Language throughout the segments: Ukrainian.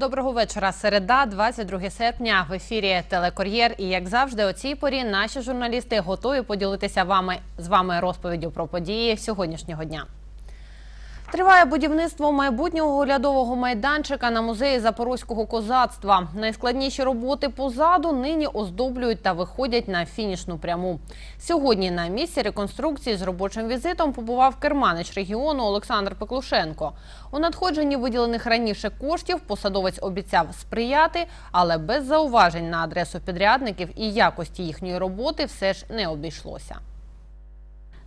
Доброго вечора. Середа, 22 серпня. В ефірі телекор'єр. І як завжди, о цій порі наші журналісти готові поділитися вами з вами розповіддю про події сьогоднішнього дня. Триває будівництво майбутнього оглядового майданчика на музеї запорозького козацтва. Найскладніші роботи позаду нині оздоблюють та виходять на фінішну пряму. Сьогодні на місці реконструкції з робочим візитом побував керманич регіону Олександр Пеклушенко. У надходженні виділених раніше коштів посадовець обіцяв сприяти, але без зауважень на адресу підрядників і якості їхньої роботи все ж не обійшлося.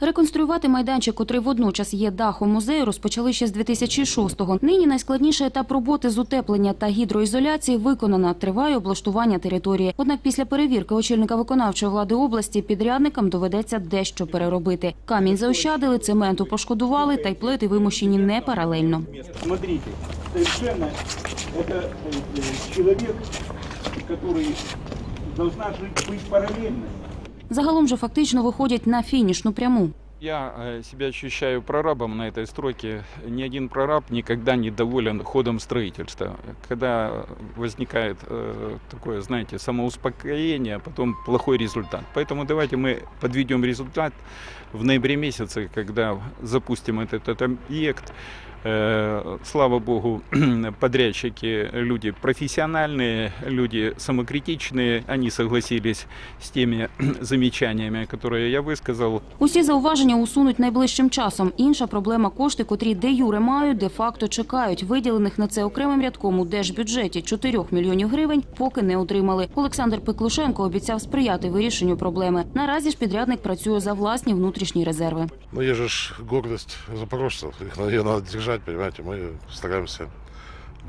Реконструювати майданчик, котрий водночас є дахом музею, розпочали ще з 2006-го. Нині найскладніший етап роботи з утеплення та гідроізоляції виконано. Триває облаштування території. Однак після перевірки очільника виконавчої влади області підрядникам доведеться дещо переробити. Камінь заощадили, цементу пошкодували, та й плити вимушені не паралельно. Смотрите, совершенно это э, человек, который должна жить, быть параллельно. Загалом же фактично виходять на фінішну пряму. Я э, себя ощущаю прорабом на этой стройке. Ни один прораб никогда не доволен ходом строительства. Когда возникает э, такое, знаете, самоуспокоение, а потом плохой результат. Поэтому давайте мы подведем результат в ноябре месяце, когда запустим этот, этот объект. Э, Слава богу, подрядчики люди профессиональные, люди самокритичные. Они согласились с теми замечаниями, которые я высказал. Усі зауваження усунуть найближчим часом. Інша проблема кошти, котрі де юре мають, де факто чекають. Виділених на це окремим рядком у держбюджеті 4 мільйонів гривень поки не отримали. Олександр Пеклушенко обіцяв сприяти вирішенню проблеми. Наразі ж підрядник працює за власні внутрішні резерви. Ну, есть же ж гордость запорожцев. Их надо, ее надо держать, понимаете. Мы стараемся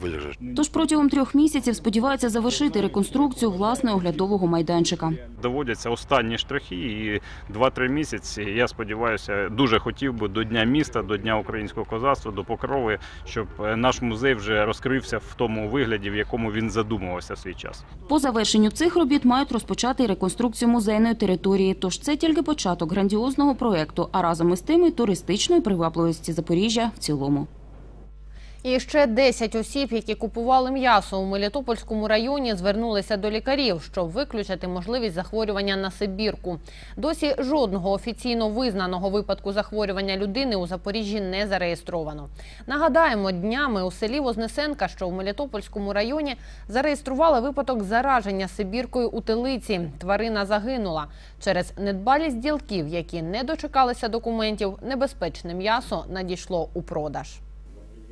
выдержать. Тож протягом трьох місяців сподіваються завершити реконструкцію власне оглядового майданчика. доводяться останні штрихи, і 2-3 місяці. Я сподіваюся, дуже хотів би до Дня міста, до Дня українського козацтва, до Покрови, щоб е, наш музей вже розкрився в тому вигляді, в якому він задумувався в свій час. По завершенню цих робіт мають розпочати реконструкцію музейної території. Тож це тільки початок грандіозного проекту, а разом із тим і туристичної привабливості Запоріжжя в цілому. І ще 10 осіб, які купували м'ясо у Мелітопольському районі, звернулися до лікарів, щоб виключити можливість захворювання на Сибірку. Досі жодного офіційно визнаного випадку захворювання людини у Запоріжжі не зареєстровано. Нагадаємо, днями у селі Вознесенка, що у Мелітопольському районі, зареєстрували випадок зараження Сибіркою у телиці. Тварина загинула через недбалість ділків, які не дочекалися документів. Небезпечне м'ясо надійшло у продаж.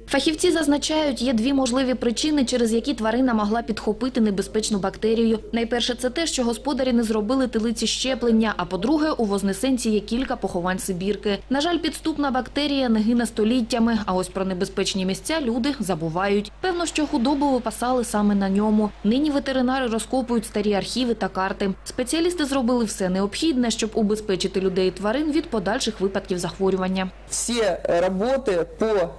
Фахівці зазначають, є дві можливі причини, через які тварина могла підхопити небезпечну бактерію. Найперше, це те, що господарі не зробили телиці щеплення. А по-друге, у Вознесенці є кілька поховань Сибірки. На жаль, підступна бактерія не гине століттями. А ось про небезпечні місця люди забувають. Певно, що худобу випасали саме на ньому. Нині ветеринари розкопують старі архіви та карти. Спеціалісти зробили все необхідне, щоб убезпечити людей і тварин від подальших випадків захворювання. все работы по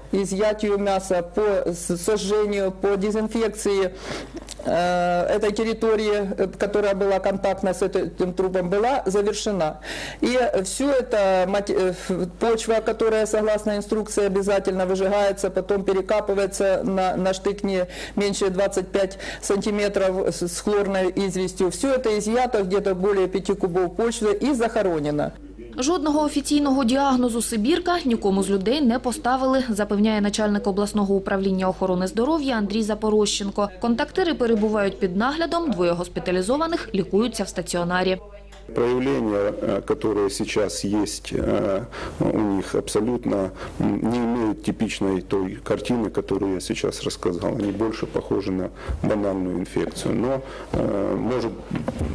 изъятию мяса, по сожжению, по дезинфекции э, этой территории, э, которая была контактна с этим трупом, была завершена. И это мате- э, почва, которая согласно инструкции обязательно выжигается, потом перекапывается на, на штык меньше 25 сантиметров с хлорной известью. Все это изъято, где-то более 5 кубов почвы и захоронено. Жодного офіційного діагнозу Сибірка нікому з людей не поставили, запевняє начальник обласного управління охорони здоров'я Андрій Запорощенко. Контактири перебувають під наглядом, двоє госпіталізованих лікуються в стаціонарі Проявления, э, которые сейчас есть э, у них, абсолютно м, не имеют типичной той картины, которую я сейчас рассказал. Они больше похожи на банальную инфекцию. Но э, может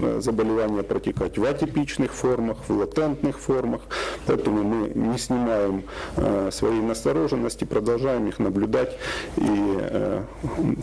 э, заболевание протекать в атипичных формах, в латентных формах. Поэтому мы не снимаем э, своей настороженности, продолжаем их наблюдать и э,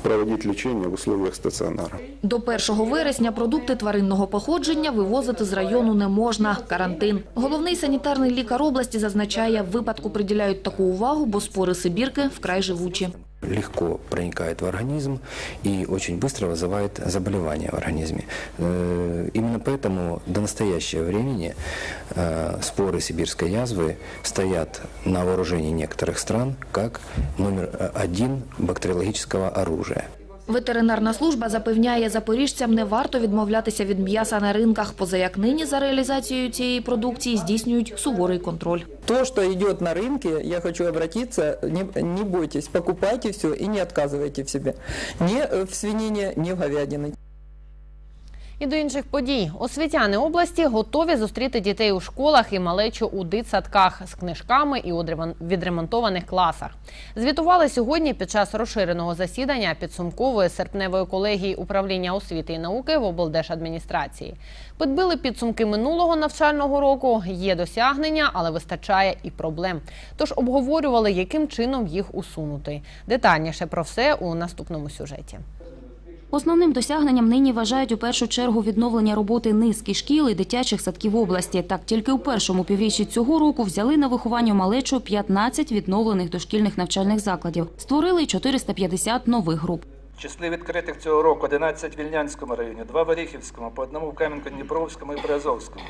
проводить лечение в условиях стационара. До 1 вересня продукти тваринного походження вивозити з району не можна. Карантин. Головний санітарний лікар області зазначає, випадку приділяють таку увагу, бо спори Сибірки вкрай живучі. легко проникает в организм и очень быстро вызывает заболевания в организме. Э, Именно поэтому до настоящего времени э, споры сибирской язвы стоят на вооружении некоторых стран как номер э, один бактериологического оружия. Ветеринарна служба запевняє, запоріжцям не варто відмовлятися від м'яса на ринках, поза як нині за реалізацією цієї продукції здійснюють суворий контроль. То, что идет на рынке, я хочу обратиться, не, не бойтесь, покупайте все и не отказывайте в себе. Ни э, в свинине, ни в говядине. І до інших подій. Освітяни області готові зустріти дітей у школах і малечу у дитсадках з книжками і у відремонтованих класах. Звітували сьогодні під час розширеного засідання підсумкової серпневої колегії управління освіти і науки в облдержадміністрації. Підбили підсумки минулого навчального року. Є досягнення, але вистачає і проблем. Тож обговорювали, яким чином їх усунути. Детальніше про все у наступному сюжеті. Основним досягненням нині вважають у першу чергу відновлення роботи низки шкіл і дитячих садків області. Так, тільки у першому півріччі цього року взяли на виховання малечу 15 відновлених дошкільних навчальних закладів. Створили 450 нових груп. В числі відкритих цього року 11 в Вільнянському районі, 2 в Оріхівському, по одному в Кам'янко-Дніпровському і Березовському.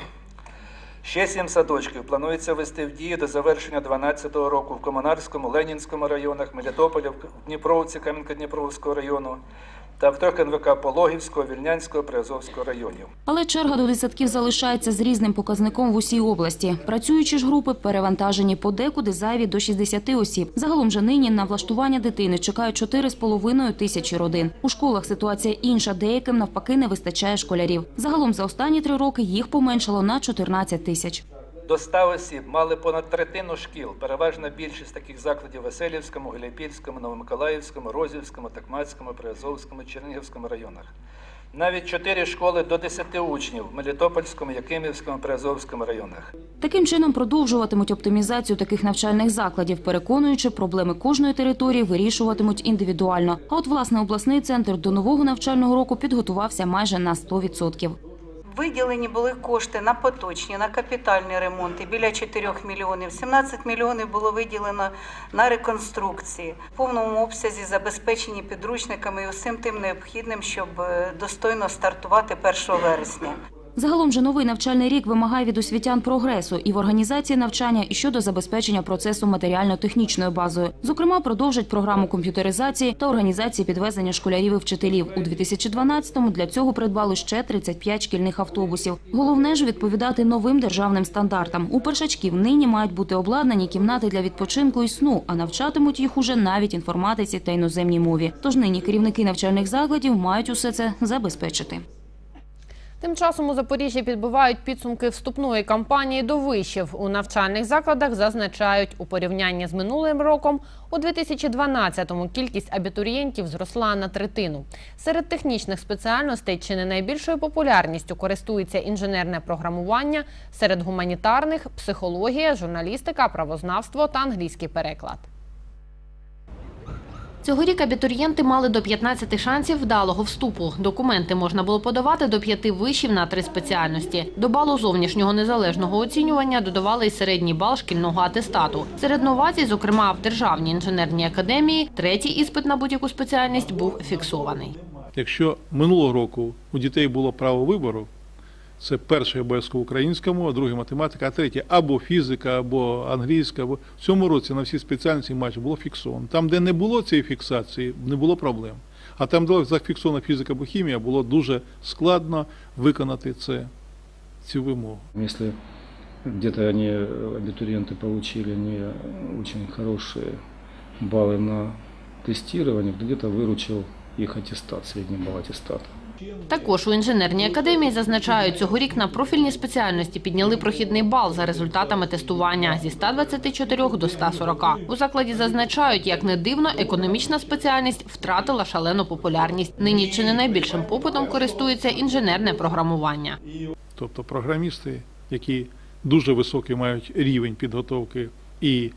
Ще сім садочків планується ввести в дію до завершення 2012 року в Комунарському, Ленінському районах, Мелітополі, Дніпровці Кам'янко-Дніпровського району та трьох НВК Пологівського, Вільнянського, Приазовського районів. Але черга до дитсадків залишається з різним показником в усій області. Працюючі ж групи перевантажені подекуди зайві до 60 осіб. Загалом же нині на влаштування дитини чекають 4,5 тисячі родин. У школах ситуація інша, деяким навпаки не вистачає школярів. Загалом за останні три роки їх поменшало на 14 тисяч. До 100 осіб мали понад третину шкіл. Переважна більшість таких закладів в Веселівському, Гуляйпільському, Новомиколаївському, Розівському, Такмацькому, Приазовському, Чернігівському районах. Навіть чотири школи до 10 учнів в Мелітопольському, Якимівському, Приазовському районах. Таким чином продовжуватимуть оптимізацію таких навчальних закладів, переконуючи, проблеми кожної території вирішуватимуть індивідуально. А от власне обласний центр до нового навчального року підготувався майже на 100%. Виділені були кошти на поточні, на капітальні ремонти біля 4 мільйонів. 17 мільйонів було виділено на реконструкції. В повному обсязі забезпечені підручниками і усім тим необхідним, щоб е, достойно стартувати 1 вересня. Загалом же новий навчальний рік вимагає від освітян прогресу і в організації навчання, і щодо забезпечення процесу матеріально-технічною базою. Зокрема, продовжать програму комп'ютеризації та організації підвезення школярів і вчителів. У 2012-му для цього придбали ще 35 шкільних автобусів. Головне ж відповідати новим державним стандартам. У першачків нині мають бути обладнані кімнати для відпочинку і сну, а навчатимуть їх уже навіть інформатиці та іноземній мові. Тож нині керівники навчальних закладів мають усе це забезпечити. Тим часом у Запоріжжі підбивають підсумки вступної кампанії до вишів. У навчальних закладах зазначають, у порівнянні з минулим роком у 2012-му кількість абітурієнтів зросла на третину. Серед технічних спеціальностей чи не найбільшою популярністю користується інженерне програмування, серед гуманітарних психологія, журналістика, правознавство та англійський переклад. Цьогорік абітурієнти мали до 15 шансів вдалого вступу. Документи можна було подавати до п'яти вишів на три спеціальності. До балу зовнішнього незалежного оцінювання додавали й середній бал шкільного атестату. Серед новацій, зокрема в Державній інженерній академії, третій іспит на будь-яку спеціальність був фіксований. Якщо минулого року у дітей було право вибору, це перший обов'язково українська мова, другий математика, а третє або фізика, або англійська. Або в цьому році на всі спеціальності майже було фіксовано. Там, де не було цієї фіксації, не було проблем. А там, де зафіксована фізика або хімія, було дуже складно виконати це, цю вимогу. Если где-то они, абитуриенты, получили не очень хорошие баллы на тестирование, то где-то выручил их аттестат, средний балл аттестата. Також у інженерній академії зазначають, цьогорік на профільні спеціальності підняли прохідний бал за результатами тестування зі 124 до 140. У закладі зазначають, як не дивно, економічна спеціальність втратила шалену популярність. Нині чи не найбільшим попитом користується інженерне програмування. Тобто програмісти, які дуже високий мають рівень підготовки і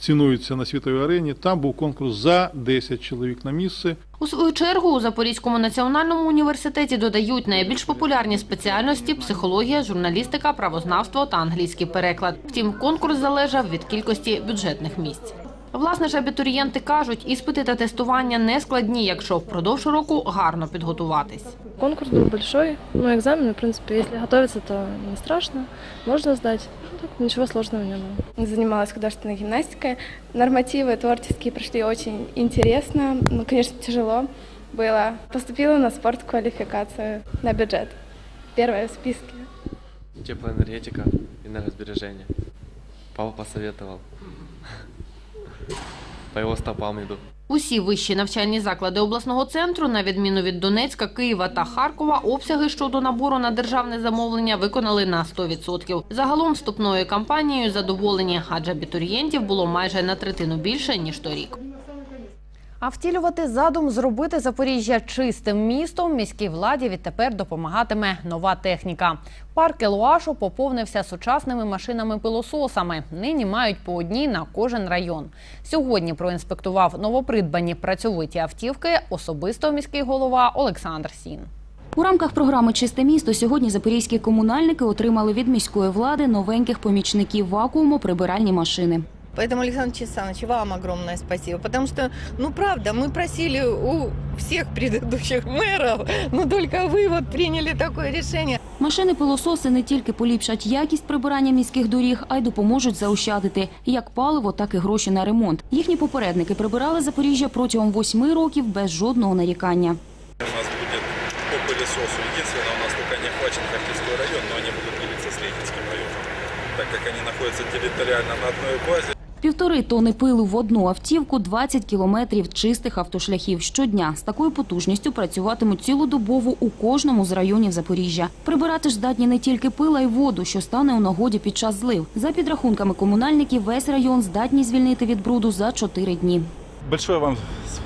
цінуються на світовій арені, там був конкурс за 10 чоловік на місце. У свою чергу у Запорізькому національному університеті додають найбільш популярні спеціальності психологія, журналістика, правознавство та англійський переклад. Втім, конкурс залежав від кількості бюджетних місць. Власне ж, абітурієнти кажуть, іспити та тестування не складні, якщо впродовж року гарно підготуватись. Конкурс был большой, но экзамены, в принципе, если готовиться, то не страшно, можно сдать. Так, ничего сложного не было. Занималась художественной гимнастикой. Нормативы творческие прошли очень интересно. Ну, конечно, тяжело. Было. Поступила на спортквалификацию на бюджет. Первая в списке. Теплоэнергетика, энергосбережение. Папа посоветовал. По его стопам иду. Усі вищі навчальні заклади обласного центру, на відміну від Донецька, Києва та Харкова, обсяги щодо набору на державне замовлення виконали на 100%. Загалом вступною кампанією задоволені, адже абітурієнтів було майже на третину більше, ніж торік. А втілювати задум зробити Запоріжжя чистим містом міській владі відтепер допомагатиме нова техніка. Парк Елуашо поповнився сучасними машинами-пилососами. Нині мають по одній на кожен район. Сьогодні проінспектував новопридбані працьовиті автівки особисто міський голова Олександр Сін. У рамках програми Чисте місто сьогодні запорізькі комунальники отримали від міської влади новеньких помічників вакууму прибиральні машини. Поэтому, Александр Чесанович, вам огромное спасибо. Потому что, ну правда, мы просили у всех предыдущих мэров, но только вы вот приняли такое решение. Машини-пилососи не тільки поліпшать якість прибирання міських доріг, а й допоможуть заощадити як паливо, так і гроші на ремонт. Їхні попередники прибирали Запоріжжя протягом восьми років без жодного нарікання. У нас будет по пылесосу. Единственное, у нас только не охвачен Харьковский район, но они будут делиться с Ленинским районом, так как они находятся территориально на одной базе. Півтори тони пилу в одну автівку, 20 кілометрів чистих автошляхів щодня. З такою потужністю працюватимуть цілодобово у кожному з районів Запоріжжя. Прибирати ж здатні не тільки пила й воду, що стане у нагоді під час злив. За підрахунками комунальників, весь район здатні звільнити від бруду за 4 дні. Большое вам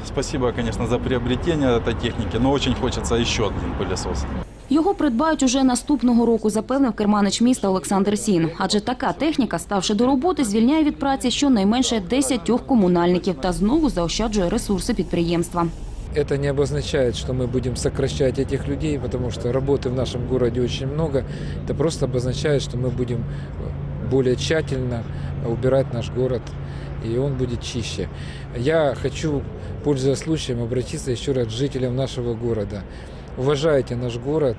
спасибо, конечно, за приобретение этой техники, но очень хочется еще один пылесос. Його придбають уже наступного року, запевнив керманич міста Олександр Сін. Адже така техніка, ставши до роботи, звільняє від праці щонайменше 10 комунальників та знову заощаджує ресурси підприємства. Это не обозначает, что мы будем сокращать этих людей, потому что работы в нашем городе очень много. Это просто обозначает, что мы будем более тщательно убирать наш город, и он будет чище. Я хочу, пользуясь случаем, обратиться еще раз к жителям нашего города. Уважайте наш город,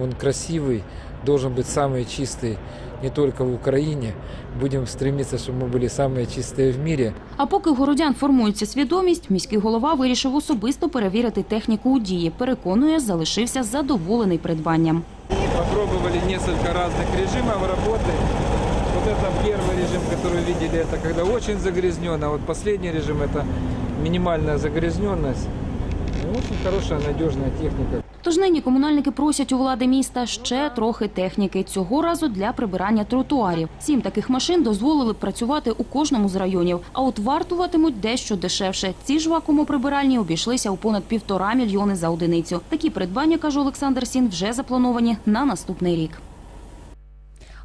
он красивый, должен быть самый чистый не только в Украине. Будем стремиться, чтобы мы были самые чистые в мире. А поки у городян формується свідомість, міський голова вирішив особисто перевірити техніку у дії. Переконує, залишився задоволений придбанням. Попробовали несколько разных режимов работы. Вот это первый режим, который вы видели, это когда очень загрязненно. А вот последний режим это минимальная загрязненность. Ну, Очень хорошая, надежная техника. Тож нині комунальники просять у влади міста ще трохи техніки. Цього разу для прибирання тротуарів. Сім таких машин дозволили б працювати у кожному з районів, а от вартуватимуть дещо дешевше. Ці ж вакуумоприбиральні обійшлися у понад півтора мільйони за одиницю. Такі придбання, каже Олександр Сін, вже заплановані на наступний рік.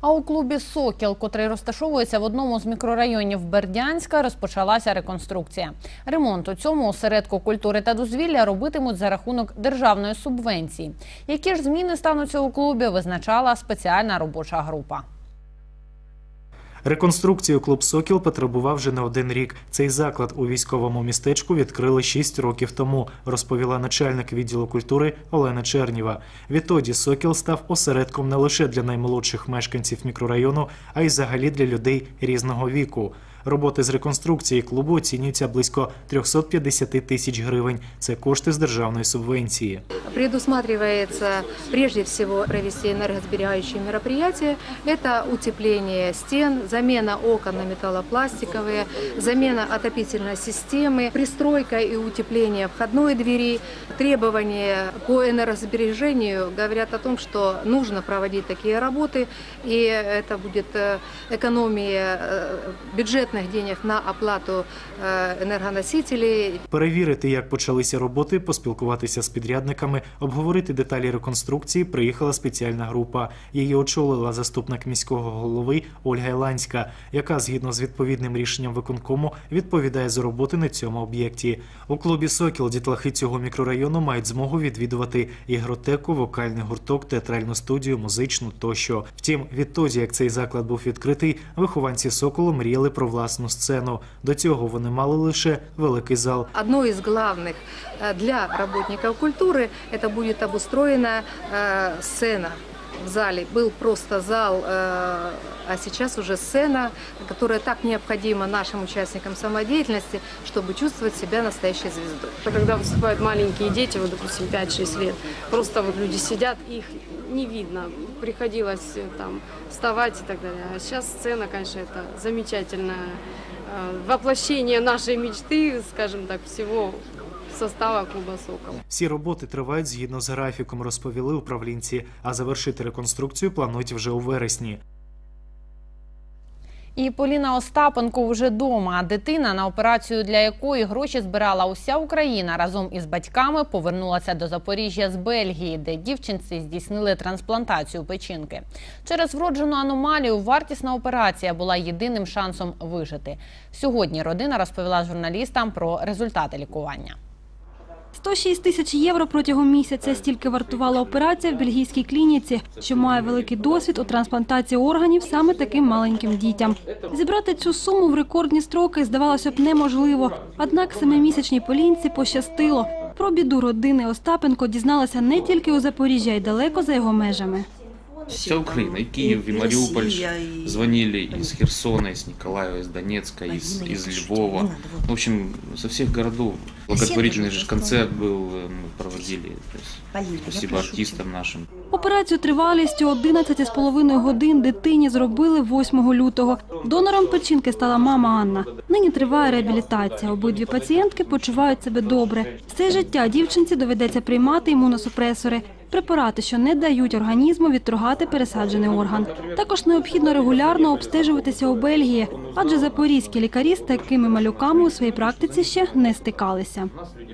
А у клубі Сокіл, котрий розташовується в одному з мікрорайонів Бердянська, розпочалася реконструкція. Ремонт у цьому осередку культури та дозвілля робитимуть за рахунок державної субвенції. Які ж зміни стануться у клубі, визначала спеціальна робоча група. Реконструкцію клуб Сокіл потребував вже не один рік. Цей заклад у військовому містечку відкрили 6 років тому, розповіла начальник відділу культури Олена Черніва. Відтоді Сокіл став осередком не лише для наймолодших мешканців мікрорайону, а й взагалі для людей різного віку. Роботи з реконструкції клубу оцінюються близько 350 тисяч гривень. Це кошти з державної субвенції. Предусматривается прежде всего провести энергосберегающие мероприятия. Это утепление стен, замена окон на металлопластиковые, замена отопительной системы, пристройка и утепление входной двери. Требования по энергосбережению говорят о том, что нужно проводить такие работы, и это будет э, экономия э, бюджетных денег на оплату э, энергоносителей, Перевірити, як почалися роботи, поспілкуватися з підрядниками, обговорити деталі реконструкції приїхала спеціальна група. Її очолила заступник міського голови Ольга Іланська, яка згідно з відповідним рішенням виконкому відповідає за роботи на цьому об'єкті. У клубі Сокіл дітлахи цього мікрорайону мають змогу відвідувати ігротеку, вокальний гурток, театральну студію, музичну тощо. Втім, відтоді, як цей заклад був відкритий, вихованці Соколу мріяли про власну сцену. До цього вони мали лише великий зал. Одно из главных э, для работников культуры это будет обустроена э, сцена. в зале был просто зал, э, а сейчас уже сцена, которая так необходима нашим участникам самодеятельности, чтобы чувствовать себя настоящей звездой. Когда выступают маленькие дети, вот, допустим, 5-6 лет, просто вот люди сидят, их не видно. Приходилось э, там вставать и так далее. А сейчас сцена, конечно, это замечательное э, воплощение нашей мечты, скажем так, всего состава клуба «Сокол». Всі роботи тривають згідно з графіком, розповіли управлінці, а завершити реконструкцію планують вже у вересні. І Поліна Остапенко вже дома. Дитина, на операцію для якої гроші збирала уся Україна разом із батьками, повернулася до Запоріжжя з Бельгії, де дівчинці здійснили трансплантацію печінки. Через вроджену аномалію вартісна операція була єдиним шансом вижити. Сьогодні родина розповіла журналістам про результати лікування. 106 тисяч євро протягом місяця стільки вартувала операція в бельгійській клініці, що має великий досвід у трансплантації органів саме таким маленьким дітям. Зібрати цю суму в рекордні строки здавалося б неможливо. Однак семимісячній Полінці пощастило. Про біду родини Остапенко дізналася не тільки у Запоріжжя, й далеко за його межами. Вся Украина, и Киев, и Мариуполь звонили из Херсона, из Николаева, из Донецка, из, из Львова. В общем, со всех городов. Благотворительный же концерт был, э, мы проводили. То есть, спасибо артистам нашим. Операцію тривалістю 11,5 годин дитині зробили 8 лютого. Донором печінки стала мама Анна. Нині триває реабілітація. Обидві пацієнтки почувають себе добре. Все життя дівчинці доведеться приймати імуносупресори. Препарати, що не дають організму відторгати пересаджений орган. Також необхідно регулярно обстежуватися у Бельгії, адже запорізькі лікарі з такими малюками у своїй практиці ще не стикалися.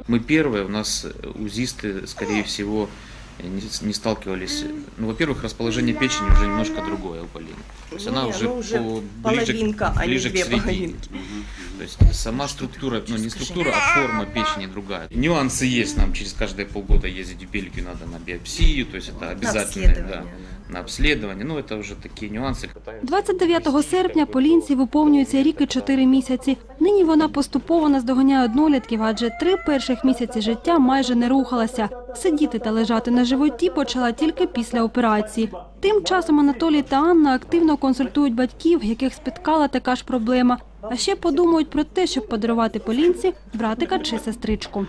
Мы первые, у нас э, узисты, скорее всего, не, не сталкивались. Ну, во-первых, расположение печени уже немножко другое у Полины. То есть она Не, уже, ну, уже по, ближе, половинка, к, а не ближе к две середине. половинки. Мгм. То есть сама структура, ну не структура, а форма печени другая. Нюансы есть, нам через каждые полгода ездить в Бельгию надо на биопсию, то есть это обязательно, да, обследование, на обследование. Ну, это уже такие нюансы. 29 серпня Полінці виповнюється рік і 4 місяці. Нині вона поступово наздоганяє однолітків, адже три перших місяці життя майже не рухалася. Сидіти та лежати на животі почала тільки після операції. Тим часом Анатолій та Анна активно консультують батьків, яких спіткала така ж проблема. А ще подумають про те, щоб подарувати Полінці братика чи сестричку.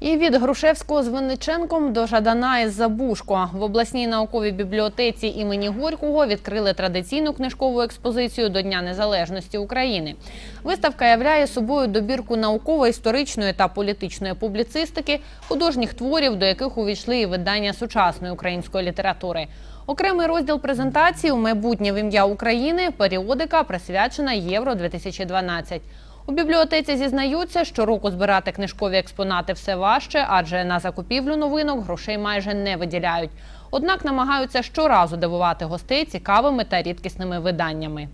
І від Грушевського з Винниченком до Жадана із Забушко в обласній науковій бібліотеці імені Горького відкрили традиційну книжкову експозицію до Дня Незалежності України. Виставка являє собою добірку науково-історичної та політичної публіцистики, художніх творів, до яких увійшли і видання сучасної української літератури. Окремий розділ презентації у майбутнє в ім'я України періодика присвячена Євро 2012 у бібліотеці зізнаються, що року збирати книжкові експонати все важче, адже на закупівлю новинок грошей майже не виділяють. Однак намагаються щоразу дивувати гостей цікавими та рідкісними виданнями.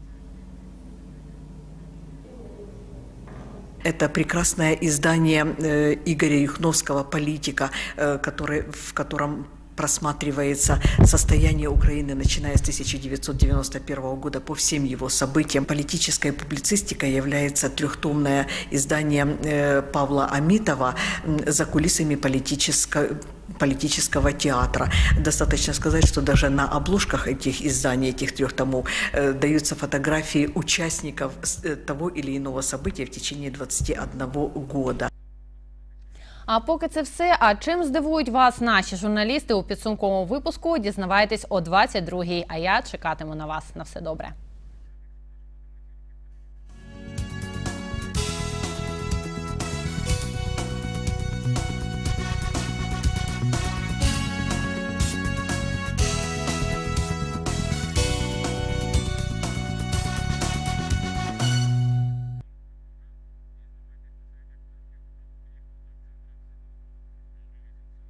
Это прекрасное издание э, Игоря Юхновского «Политика», э, который, в котором просматривается состояние Украины, начиная с 1991 года по всем его событиям. Политическая публицистика является трехтомное издание э, Павла Амитова «За кулисами политической политического театра. Достаточно сказать, что даже на обложках этих изданий, этих трех томов, э, даются фотографии участников э, того или иного события в течение 21 года. А поки це все. А чим здивують вас наші журналісти у підсумковому випуску? Дізнавайтесь о 22-й. А я чекатиму на вас. На все добре.